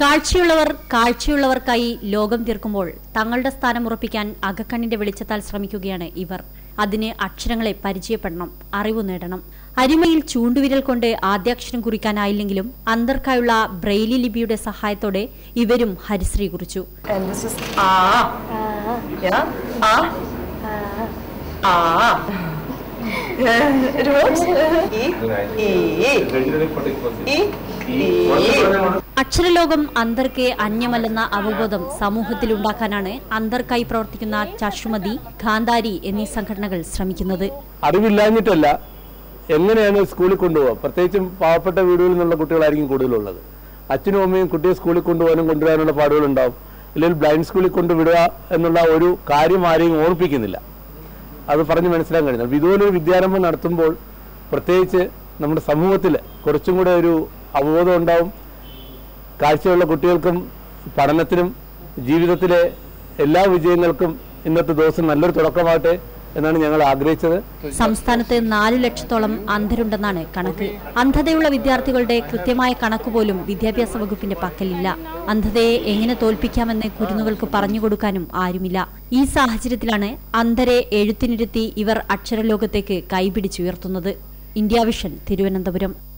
കാഴ്ചയുള്ളവർ കാഴ്ചയുള്ളവർക്കായി ലോകം തീർക്കുമ്പോൾ തങ്ങളുടെ സ്ഥാനം ഉറപ്പിക്കാൻ അകക്കണ്ണിന്റെ വെളിച്ചത്താൽ ശ്രമിക്കുകയാണ് ഇവർ. അതിന് അക്ഷരങ്ങളെ പരിചയപ്പെടണം അറിവ് നേടണം. അരിമയിൽ ചൂണ്ടുവിരൽ കൊണ്ട് ആദ്യാക്ഷരം കുറിക്കാനായില്ലെങ്കിലും അന്തർക്കായുള്ള ബ്രെയിലി ലിപിയുടെ സഹായത്തോടെ ഇവരും ഹരിശ്രീ കുറിച്ചു. And അക്ഷരലോകം അന്തർക്ക് അന്യമല്ലെന്ന അവബോധം സമൂഹത്തിലുണ്ടാക്കാനാണ് അന്തർക്കായി പ്രവർത്തിക്കുന്ന ചഷുമതി ഖാന്താരി എന്നീ സംഘടനകൾ ശ്രമിക്കുന്നത്. അറിവില്ലാഞ്ഞിട്ടല്ല എങ്ങനെയാണ് സ്കൂളിൽ കൊണ്ടുപോകുക പ്രത്യേകിച്ചും പാവപ്പെട്ട വീടുകളിൽ നിന്നുള്ള കുട്ടികളായിരിക്കും കൂടുതലുള്ളത്. അച്ഛനും അമ്മയും കുട്ടിയെ സ്കൂളിൽ കൊണ്ടുപോകാനും കൊണ്ടുവരാനുള്ള പാടുകളുണ്ടാവും. അല്ലെങ്കിൽ ബ്ലൈൻഡ് സ്കൂളിൽ കൊണ്ടുവിടുക എന്നുള്ള ഒരു കാര്യം ആരെയും ഓർപ്പിക്കുന്നില്ല അത് പറഞ്ഞ് മനസ്സിലാക്കാൻ അപ്പോൾ ഇതുപോലൊരു വിദ്യാരംഭം നടത്തുമ്പോൾ പ്രത്യേകിച്ച് നമ്മുടെ സമൂഹത്തിൽ കുറച്ചും കൂടെ ഒരു അവബോധം ഉണ്ടാവും. കാഴ്ചയുള്ള കുട്ടികൾക്കും പഠനത്തിനും ജീവിതത്തിലെ എല്ലാ വിജയങ്ങൾക്കും ഇന്നത്തെ ദിവസം നല്ലൊരു തുടക്കമാകട്ടെ. എന്നാണ് ഞങ്ങൾ ആഗ്രഹിച്ചത്. സംസ്ഥാനത്ത് നാലു ലക്ഷത്തോളം അന്ധരുണ്ടെന്നാണ് കണക്ക്. അന്ധതയുള്ള വിദ്യാർത്ഥികളുടെ കൃത്യമായ കണക്ക് പോലും വിദ്യാഭ്യാസ വകുപ്പിന്റെ പക്കലില്ല. അന്ധതയെ എങ്ങനെ തോൽപ്പിക്കാമെന്ന് കുരുന്നുകൾക്ക് പറഞ്ഞുകൊടുക്കാനും ആരുമില്ല. ഈ സാഹചര്യത്തിലാണ് അന്ധരെ എഴുത്തിനിരുത്തി ഇവർ അക്ഷരലോകത്തേക്ക് കൈപിടിച്ചുയർത്തുന്നത്. India vision Thiruvananthapuram.